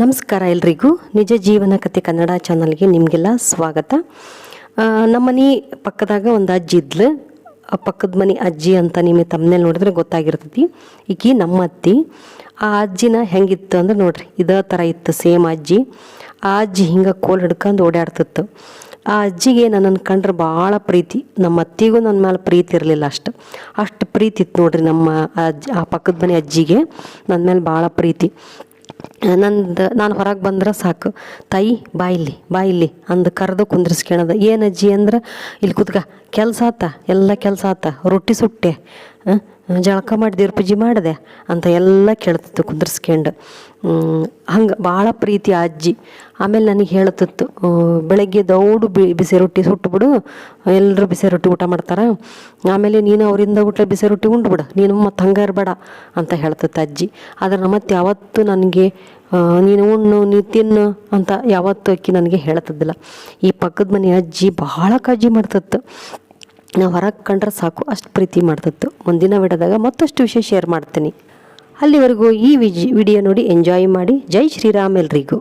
ನಮಸ್ಕಾರ ಎಲ್ರಿಗೂ. ನಿಜ ಜೀವನ ಕತೆ ಕನ್ನಡ ಚಾನಲ್ಗೆ ನಿಮಗೆಲ್ಲ ಸ್ವಾಗತ. ನಮ್ಮನೆ ನಮ್ಮ ಮನೆ ಪಕ್ಕದಾಗ ಒಂದು ಅಜ್ಜಿ ಇದ್ಲು. ಆ ಪಕ್ಕದ ಮನೆ ಅಜ್ಜಿ ಅಂತ ನಿಮಗೆ ತಮ್ಮನೇಲಿ ನೋಡಿದ್ರೆ ಗೊತ್ತಾಗಿರ್ತೈತಿ. ಈಕಿ ನಮ್ಮ ಅತ್ತಿ. ಆ ಅಜ್ಜಿನ ಹೆಂಗಿತ್ತು ಅಂದ್ರೆ ನೋಡ್ರಿ, ಇದೇ ಥರ ಇತ್ತು ಸೇಮ್ ಅಜ್ಜಿ. ಆ ಅಜ್ಜಿ ಹಿಂಗೆ ಕೋಲ್ ಹಿಡ್ಕೊಂಡು ಓಡಾಡ್ತಿತ್ತು ಆ ಅಜ್ಜಿಗೆ ನನ್ನನ್ನು ಕಂಡ್ರೆ ಭಾಳ ಪ್ರೀತಿ. ನಮ್ಮ ಅತ್ತಿಗೂ ನನ್ನ ಮೇಲೆ ಪ್ರೀತಿ ಇರಲಿಲ್ಲ ಅಷ್ಟು. ಅಷ್ಟು ಪ್ರೀತಿ ಇತ್ತು ನೋಡ್ರಿ ನಮ್ಮ ಅಜ್ಜಿ, ಆ ಪಕ್ಕದ ಮನೆ ಅಜ್ಜಿಗೆ. ನನ್ನ ಮೇಲೆ ಭಾಳ ಪ್ರೀತಿ. ನಂದು, ನಾನು ಹೊರಗೆ ಬಂದ್ರೆ ಸಾಕು. ತಾಯಿ ಬಾಯಿಲಿ ಬಾಯಿಲಿ ಅಂದು ಕರೆದು ಕುಂದ್ರಿಸ್ಕೊಳದ. ಏನು ಅಜ್ಜಿ ಅಂದ್ರೆ, ಇಲ್ಲಿ ಕುತ್ಕ, ಕೆಲಸ ಆತ, ಎಲ್ಲ ಕೆಲಸ ಆತ, ರೊಟ್ಟಿ ಸುಟ್ಟೆ ಜಳಕ ಮಾಡಿ ದೇವ್ರ ಪೂಜೆ ಮಾಡಿದೆ ಅಂತ ಎಲ್ಲ ಕೇಳ್ತಿತ್ತು, ಕುಂದ್ರಿಸ್ಕೊಂಡು. ಹಂಗೆ ಭಾಳ ಪ್ರೀತಿ ಅಜ್ಜಿ. ಆಮೇಲೆ ನನಗೆ ಹೇಳ್ತಿತ್ತು ಬೆಳಗ್ಗೆ ದೌಡು ಬಿ, ಬಿಸಿ ರೊಟ್ಟಿ ಸುಟ್ಟುಬಿಡು ಎಲ್ಲರೂ ಬಿಸಿ ರೊಟ್ಟಿ ಊಟ ಮಾಡ್ತಾರೆ. ಆಮೇಲೆ ನೀನು ಅವರಿಂದ ಊಟ ಬಿಸಿ ರೊಟ್ಟಿ ಉಂಡ್ಬಿಡು ನೀನು ಮತ್ತೆ ಹಂಗೆ ಇರಬೇಡ ಅಂತ ಹೇಳ್ತಿತ್ತು ಅಜ್ಜಿ. ಆದ್ರೆ ಮತ್ತೆ ಯಾವತ್ತು ನನಗೆ ನೀನು ಉಣ್ಣು, ನೀ ತಿನ್ನು ಅಂತ ಯಾವತ್ತೂ ಅಕ್ಕಿ ನನಗೆ ಹೇಳ್ತಿದ್ದಿಲ್ಲ ಈ ಪಕ್ಕದ ಮನೆ ಅಜ್ಜಿ ಬಹಳ ಕಾಳಜಿ ಮಾಡ್ತಿತ್ತು. ನಾವು ಹೊರಗೆ ಕಂಡ್ರೆ ಸಾಕು, ಅಷ್ಟು ಪ್ರೀತಿ ಮಾಡ್ತಿತ್ತು. ಮುಂದಿನ ವಿಡದಾಗ ಮತ್ತಷ್ಟು ವಿಷಯ ಶೇರ್ ಮಾಡ್ತೀನಿ. ಅಲ್ಲಿವರೆಗೂ ಈ ವಿಜಿ, ವಿಡಿಯೋ ನೋಡಿ ಎಂಜಾಯ್ ಮಾಡಿ. ಜೈ ಶ್ರೀರಾಮ್ ಎಲ್ರಿಗೂ.